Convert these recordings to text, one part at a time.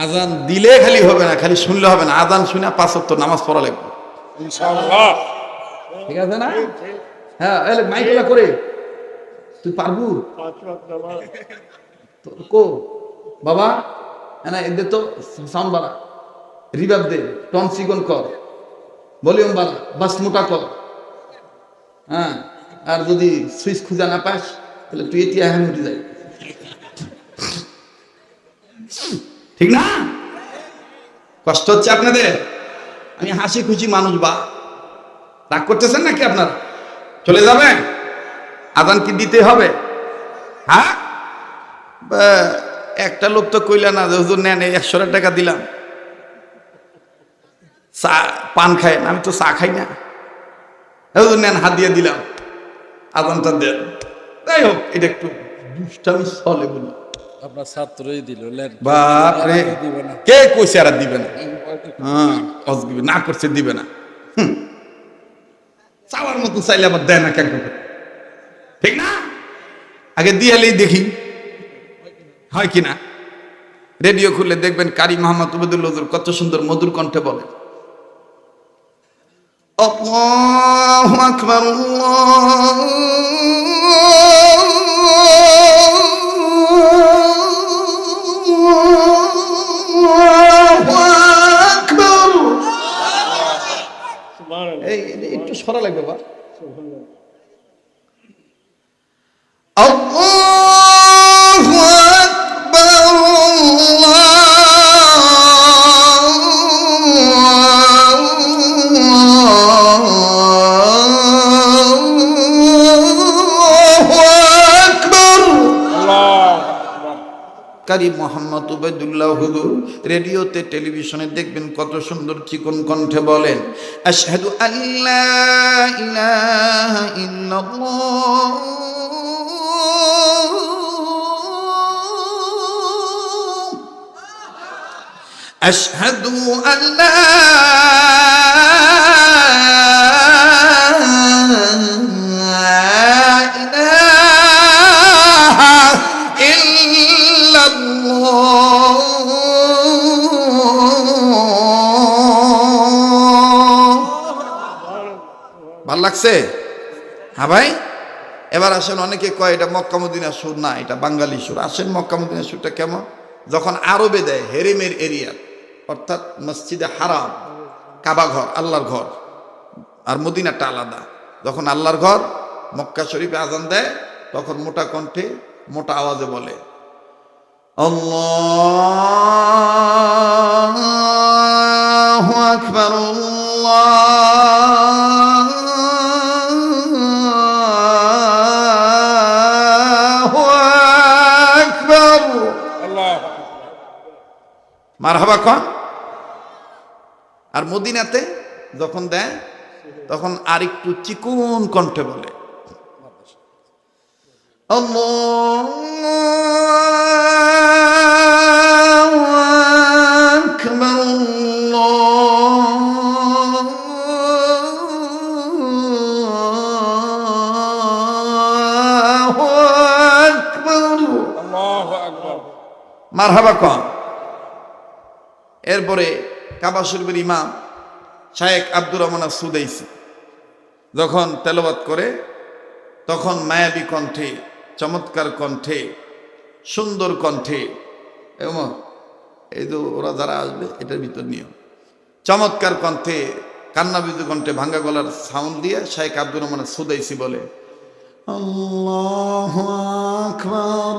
আজান দিলে খালি হবে না খালি শুনলে হবে না। আজান শুনে পাঁচ তো নামাজ পড়া লাগবে। ঠিক আছে না? হ্যাঁ মাইকলা করে। তুই পারবু? কো বাবা না এদের তো সাউন্ড বাড়া। রিভাব দে টন সিগন কর। ভলিউম বাড়া বাস মোটা কর। হ্যাঁ আর যদি সুইচ খুঁজা না পাস তাহলে তুই এটি এখন উঠে যাই ঠিক না? কষ্ট হচ্ছে আপনাদের? আমি হাসি খুশি মানুষ বা। রাগ করতেছেন নাকি আপনার? চলে যাবেন? আদান কি দিতে হবে? হ্যাঁ? একটা লোক তো কইলা না হুজুর, নেন একশো টাকা দিলাম। চা, পান খায় না, আমি তো চা খাই না। হুজুর, নেন, হাত দিয়ে দিলাম। আদানটা দেন। যাই হোক, এটা একটু দুষ্টামি চলে বলি। আপনার ছাত্রই দিল বাপ রে কে কইছে আর দিবে না? হ্যাঁ দিবে না করছে দিবে না। চাওয়ার মতো চাইলে আবার দেয় না কেন? ঠিক না? আগে দিয়ালেই দেখি। হয় কি না? রেডিও খুললে দেখবেন কারি মোহাম্মদ উবেদুল হজুর কত সুন্দর মধুর কণ্ঠে বলে। আল্লাহু আকবার আল্লাহু কারি মোহাম্মদ উবেদুল্লাহ হুজুর রেডিওতে, টেলিভিশনে দেখবেন কত সুন্দর চিকন কণ্ঠে বলেন, আশহাদু আল্লাহ ইলাহা ইল্লাল্লাহ। أشهد أن لا إله إلا الله ভাল লাগছে হ্যাঁ ভাই এবার আসেন অনেকে কয় এটা মক্কা মদিনা সুর না এটা বাঙালি সুর আসেন মক্কা মদিনা সুরটা কেমন যখন আরবে দেয় হেরেমের এরিয়া অর্থাৎ মসজিদে হারাম কাবা ঘর আল্লাহর ঘর আর মদিনাটা আলাদা। যখন আল্লাহর ঘর মক্কা শরীফে আজান দেয় তখন মোটা কণ্ঠে মোটা আওয়াজে বলে আকবার আল্লাহ মারহাবা কন? আর মদিনাতে যখন দেয় তখন আর একটু চিকুন কণ্ঠে বলে মারহাবা কন। এরপরে কাবা শরীফের ইমাম শায়েক আব্দুর রহমান সুদাইসি যখন তেলাওয়াত করে, তখন মায়াবী কণ্ঠে, চমৎকার কণ্ঠে, সুন্দর কণ্ঠে, এবং এই তো ওরা যারা আসবে, এটার ভিতর নিয়ম। চমৎকার কণ্ঠে কান্নাবিদু কণ্ঠে ভাঙ্গা গলার সাউন্ড দিয়ে শায়েক আব্দুর রহমান সুদাইসি বলে, আল্লাহ আকবার।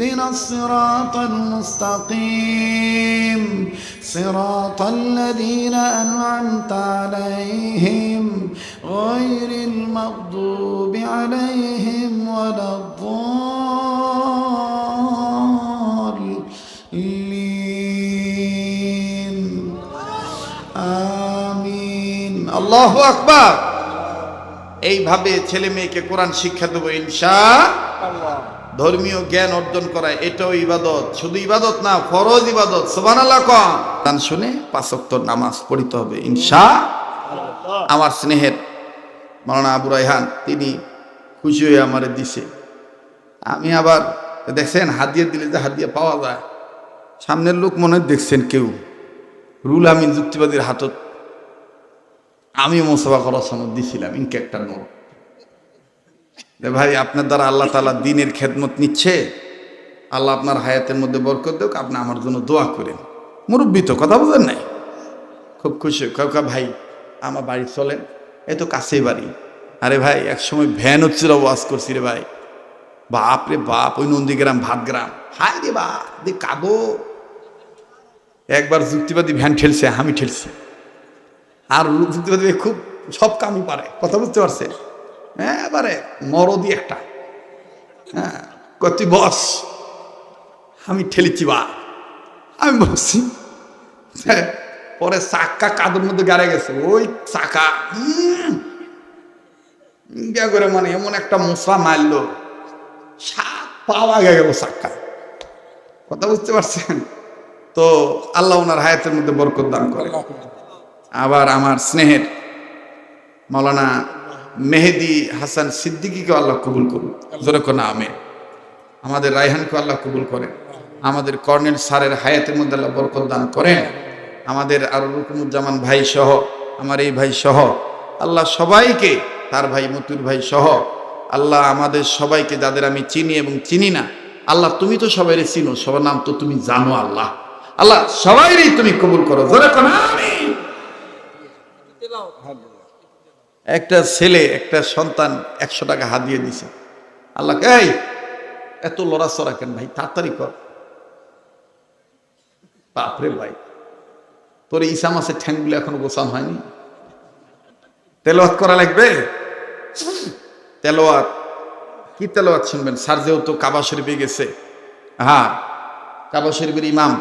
اهدنا الصراط المستقيم صراط الذين أنعمت عليهم غير المغضوب عليهم ولا الضالين آمين الله أكبر এইভাবে ছেলে মেয়েকে কোরআন শিক্ষা দেবো ইনশা আল্লাহ ধর্মীয় জ্ঞান অর্জন করা, এটাও ইবাদত। শুধু ইবাদত না, ফরজ ইবাদত। সোবান আল্লাহ কন শুনে পাঁচক্ত নামাজ পড়িতে হবে, ইনশা আমার স্নেহের মাওলানা আবু রাইহান তিনি খুশি হয়ে আমারে দিছে। আমি আবার, দেখছেন, হাদিয়া দিলে যে হাদিয়া পাওয়া যায়। সামনের লোক মনে দেখছেন কেউ। রুল আমিন যুক্তিবাদীর হাতত আমি মোসাফা করার সময় দিছিলাম ইনকে একটা নোট ভাই, আপনার দ্বারা আল্লাহ তালা দিনের খেদমত নিচ্ছে। আল্লাহ আপনার হায়াতের মধ্যে বরকত দেখ আপনি আমার জন্য দোয়া করেন। মুরব্বী তো, কথা বলেন নাই? খুব খুশি কাউকা ভাই, আমার বাড়ি চলেন। এই তো কাছেই বাড়ি। আরে ভাই এক সময় ভ্যান হচ্ছিল ওয়াজ করছি রে ভাই। বাপ রে বাপ, ওই নন্দীগ্রাম, ভাতগ্রাম। হায় রে বা দে কাঁদো। একবার যুক্তিবাদী ভ্যান ঠেলছে, আমি ঠেলছি। আর যুক্তিবাদী খুব, সব কামই পারে। কথা বুঝতে পারছে এবারে মরদি একটা। হ্যাঁ কতি বস আমি ঠেলেছি বা। আমি বসছি হ্যাঁ, পরে চাক্কা কাদের মধ্যে গাড়ে গেছে। ওই চাকা করে মানে এমন একটা মশলা মারলো। সাত পাওয়া গেল চাক্কা। কথা বুঝতে পারছেন? তো আল্লাহ ওনার হায়াতের মধ্যে বরকত দান করে। আবার আমার স্নেহের মাওলানা মেহেদি হাসান সিদ্দিকিকে আল্লাহ কবুল করুন। জোরে কোন আমেন। আমাদের রায়হানকে আল্লাহ কবুল করেন। আমাদের কর্নেল স্যারের হায়াতের মধ্যে আল্লাহ বরকত দান করেন। আমাদের আর রুকুমুজ্জামান ভাই সহ আমার এই ভাই সহ আল্লাহ সবাইকে তার ভাই মতুর ভাই সহ আল্লাহ আমাদের সবাইকে যাদের আমি চিনি এবং চিনি না আল্লাহ তুমি তো সবাই চিনো সবার নাম তো তুমি জানো আল্লাহ। আল্লাহ সবাইরই তুমি কবুল করো। জোরে কোন আমিন একটা ছেলে, একটা সন্তান একশো টাকা হাত দিয়ে দিছে। আল্লাহ এই, এত লড়াচড়া কেন ভাই? তাড়াতাড়ি কর। বাপরে ভাই, তোর ইসা মাসের ঠ্যাংগুলো এখনও গোছানো হয়নি। তেলোয়াত করা লাগবে? তেলোয়াত? কি তেলোয়াত শুনবেন? স্যার যেহেতু কাবা শরীফে গেছে। হ্যাঁ কাবা শরীফের ইমাম।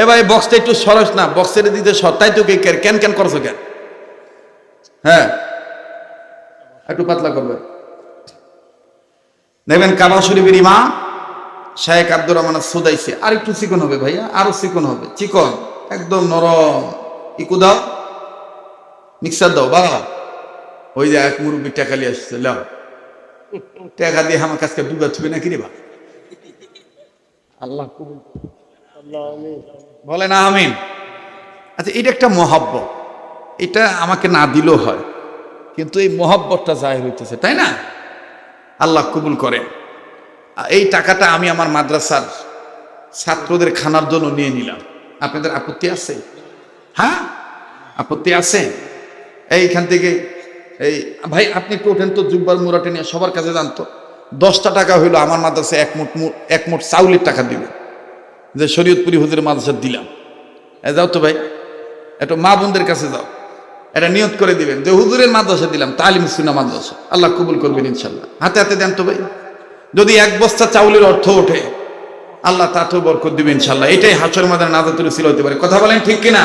এ ভাই বক্সটা একটু সরস না বক্সের দিতে সর। তাই তো কেন কেন করছ কেন? হ্যাঁ। একটু পাতলা করবে। দেখবেন কাবা শরীফের ইমাম শাহেক আব্দুর রহমান সুদাইছে আর একটু চিকন হবে ভাইয়া আরও চিকন হবে। চিকন একদম নরম। ইকু দাও মিক্সার দাও বাবা ওই যে এক মুরব্বী টাকা নিয়ে আসছে লাও। টাকা দিয়ে আমার কাছকে ডুবা থুবে নাকি রে বা আল্লাহ আমিন। না আমিন। আচ্ছা এটা একটা মহাব্ব এটা আমাকে না দিলেও হয়। কিন্তু এই মহাব্বতটা জাহির হইতেছে, তাই না? আল্লাহ কবুল করে এই টাকাটা আমি আমার মাদ্রাসার ছাত্রদের খানার জন্য নিয়ে নিলাম। আপনাদের আপত্তি আছে? হ্যাঁ? আপত্তি আছে? এইখান থেকে এই, ভাই, আপনি একটু ওঠেন তো জুব্বার মুরাটে নিয়ে সবার কাছে জানতো। দশটা টাকা হইল আমার মাদ্রাসায় এক মুঠ মু- এক চাউলের টাকা দিবে। যে শরীয়তপুরি হুজুরের মাদ্রাসা দিলাম। যাও তো ভাই, একটু মা বোনদের কাছে যাও। এটা নিয়ত করে দিবেন। যে হুজুরের মাদ্রাসা দিলাম, তালিম সুনা মাদ্রাসা। আল্লাহ কবুল করবেন ইনশাল্লাহ হাতে হাতে দেন তো ভাই। যদি এক বস্তা চাউলের অর্থ ওঠে, আল্লাহ তাতেও বরকত দিবেন ইনশাল্লাহ এটাই হাসর মাদার নাজাতুল ছিল হতে পারে। কথা বলেন ঠিক কিনা?